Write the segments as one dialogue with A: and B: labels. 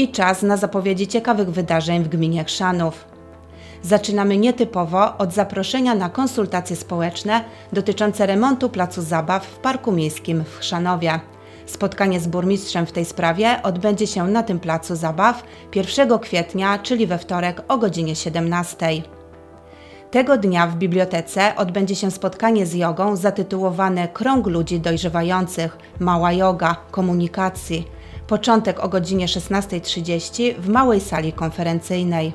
A: i czas na zapowiedzi ciekawych wydarzeń w gminie Chrzanów. Zaczynamy nietypowo od zaproszenia na konsultacje społeczne dotyczące remontu placu zabaw w Parku Miejskim w Chrzanowie. Spotkanie z burmistrzem w tej sprawie odbędzie się na tym placu zabaw 1 kwietnia, czyli we wtorek o godzinie 17. Tego dnia w bibliotece odbędzie się spotkanie z jogą zatytułowane Krąg ludzi dojrzewających Mała yoga komunikacji. Początek o godzinie 16.30 w małej sali konferencyjnej.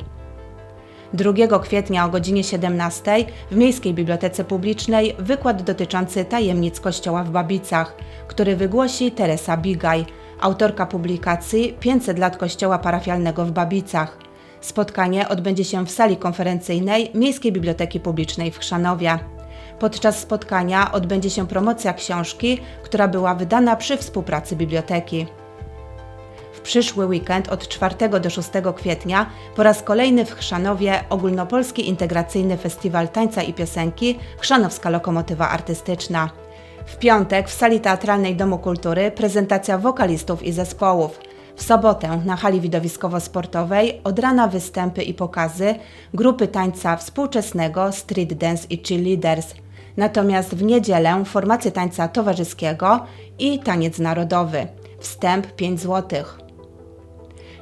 A: 2 kwietnia o godzinie 17 w Miejskiej Bibliotece Publicznej wykład dotyczący tajemnic Kościoła w Babicach, który wygłosi Teresa Bigaj, autorka publikacji 500 lat Kościoła Parafialnego w Babicach. Spotkanie odbędzie się w sali konferencyjnej Miejskiej Biblioteki Publicznej w Chrzanowie. Podczas spotkania odbędzie się promocja książki, która była wydana przy współpracy biblioteki. Przyszły weekend od 4 do 6 kwietnia po raz kolejny w Chrzanowie ogólnopolski integracyjny festiwal tańca i piosenki Chrzanowska Lokomotywa Artystyczna. W piątek w sali teatralnej Domu Kultury prezentacja wokalistów i zespołów. W sobotę na hali widowiskowo-sportowej od rana występy i pokazy grupy tańca współczesnego, street dance i cheerleaders. Natomiast w niedzielę formacje tańca towarzyskiego i taniec narodowy. Wstęp 5 złotych.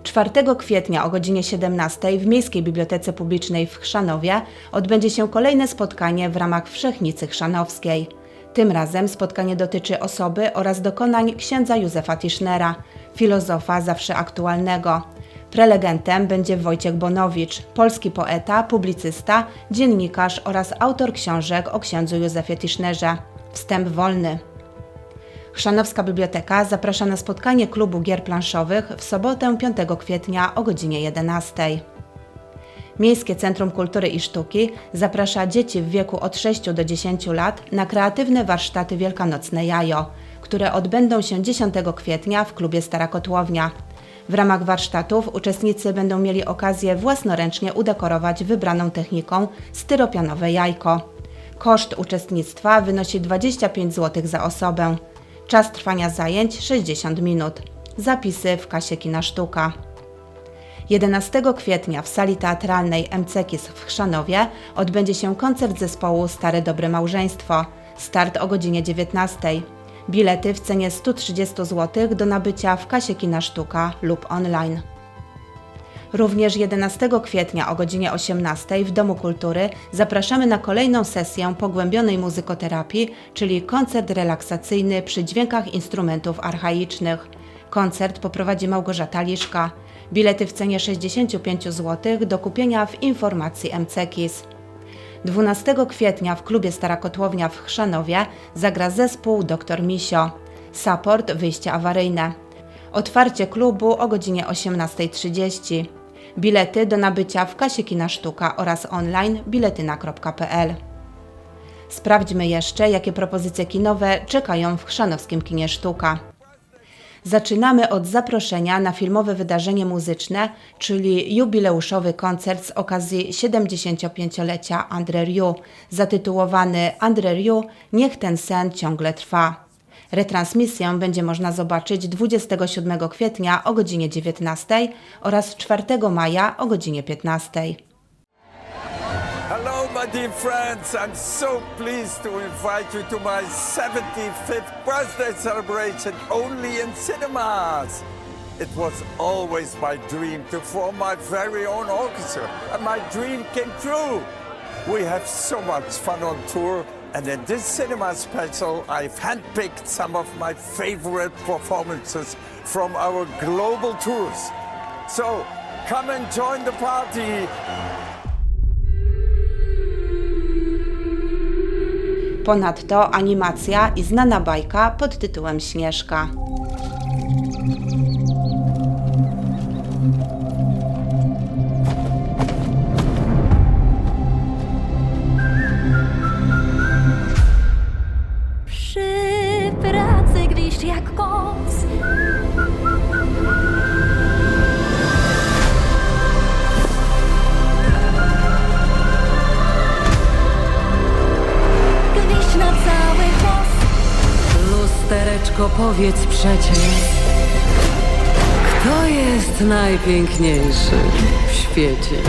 A: 4 kwietnia o godzinie 17 w Miejskiej Bibliotece Publicznej w Chrzanowie odbędzie się kolejne spotkanie w ramach Wszechnicy Chrzanowskiej. Tym razem spotkanie dotyczy osoby oraz dokonań księdza Józefa Tischnera, filozofa zawsze aktualnego. Prelegentem będzie Wojciech Bonowicz, polski poeta, publicysta, dziennikarz oraz autor książek o księdzu Józefie Tischnerze. Wstęp wolny. Chrzanowska Biblioteka zaprasza na spotkanie klubu gier planszowych w sobotę 5 kwietnia o godzinie 11. Miejskie Centrum Kultury i Sztuki zaprasza dzieci w wieku od 6 do 10 lat na kreatywne warsztaty Wielkanocne Jajo, które odbędą się 10 kwietnia w klubie Stara Kotłownia. W ramach warsztatów uczestnicy będą mieli okazję własnoręcznie udekorować wybraną techniką styropianowe jajko. Koszt uczestnictwa wynosi 25 zł za osobę. Czas trwania zajęć 60 minut. Zapisy w kasie Kina Sztuka. 11 kwietnia w sali teatralnej MCKIS w Chrzanowie odbędzie się koncert zespołu Stare Dobre Małżeństwo. Start o godzinie 19. Bilety w cenie 130 zł do nabycia w kasie Kina Sztuka lub online. Również 11 kwietnia o godzinie 18 w Domu Kultury zapraszamy na kolejną sesję pogłębionej muzykoterapii, czyli koncert relaksacyjny przy dźwiękach instrumentów archaicznych. Koncert poprowadzi Małgorzata Liszka. Bilety w cenie 65 zł do kupienia w informacji MCKIS. 12 kwietnia w klubie Stara Kotłownia w Chrzanowie zagra zespół Dr Misio. Support wyjście awaryjne. Otwarcie klubu o godzinie 18.30. Bilety do nabycia w kasie Kina Sztuka oraz online biletyna.pl. Sprawdźmy jeszcze, jakie propozycje kinowe czekają w chrzanowskim kinie Sztuka. Zaczynamy od zaproszenia na filmowe wydarzenie muzyczne, czyli jubileuszowy koncert z okazji 75-lecia Andre Rieu, zatytułowany Andre Rieu Niech ten sen ciągle trwa. Retransmisję będzie można zobaczyć 27 kwietnia o godzinie 19 oraz 4 maja o godzinie 15.
B: Hello, my dear friends. I'm so pleased to invite you to my 75th birthday celebration only in cinemas. It was always my dream to form my very own orchestra, and my dream came true. We have so much fun on tour, and in this cinema special, I've handpicked some of my favorite performances from our global tours. So come and join the party.
A: Ponadto animacja i znana bajka pod tytułem Śnieżka.
C: Pracy gwiszcz jak koc Gwiszcz na cały głos
D: Lustereczko, powiedz przecież, Kto jest najpiękniejszy w świecie?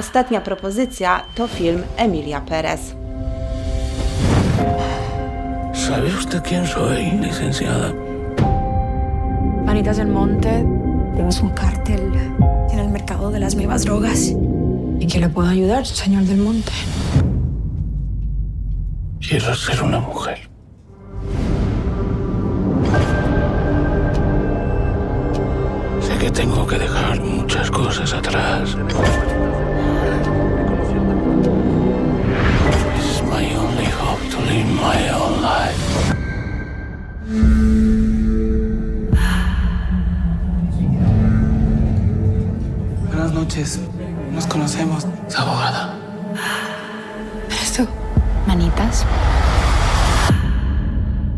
A: Ostatnia propozycja to film Emilia Perez.
E: ¿Sabe usted quién soy, licenciada?
F: Manitas del Monte, tenemos un cártel en el mercado de las nuevas drogas. ¿Y qué le puedo ayudar, señor del Monte?
E: Quiero ser una mujer. Sé que tengo que dejar muchas cosas atrás. Es abogada.
F: ¿Eres tú? Manitas.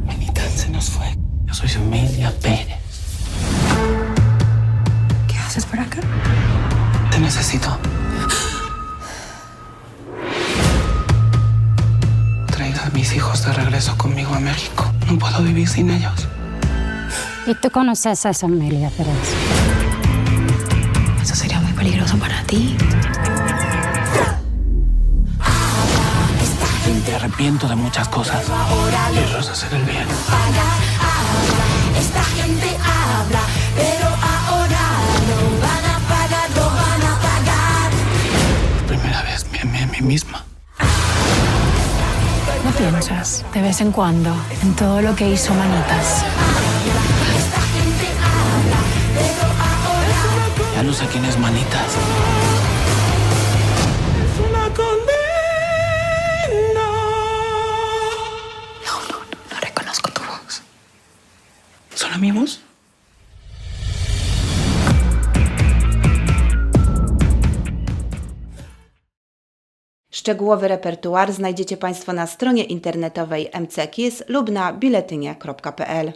G: Manita, se nos fue.
E: Yo soy Emilia Pérez.
F: ¿Qué haces por acá?
G: Te necesito. Traiga a mis hijos de regreso conmigo a México. No puedo vivir sin ellos.
H: ¿Y tú conoces a esa Amelia Pérez?
F: Eso sería muy peligroso para ti.
E: Arrepiento de muchas cosas. Quiero hacer el bien. Por primera vez me amé a mí misma.
F: ¿No piensas de vez en cuando en todo lo que hizo Manitas?
E: Ya no sé quién es Manitas.
A: Szczegółowy repertuar znajdziecie Państwo na stronie internetowej MCKIS lub na biletynie.pl.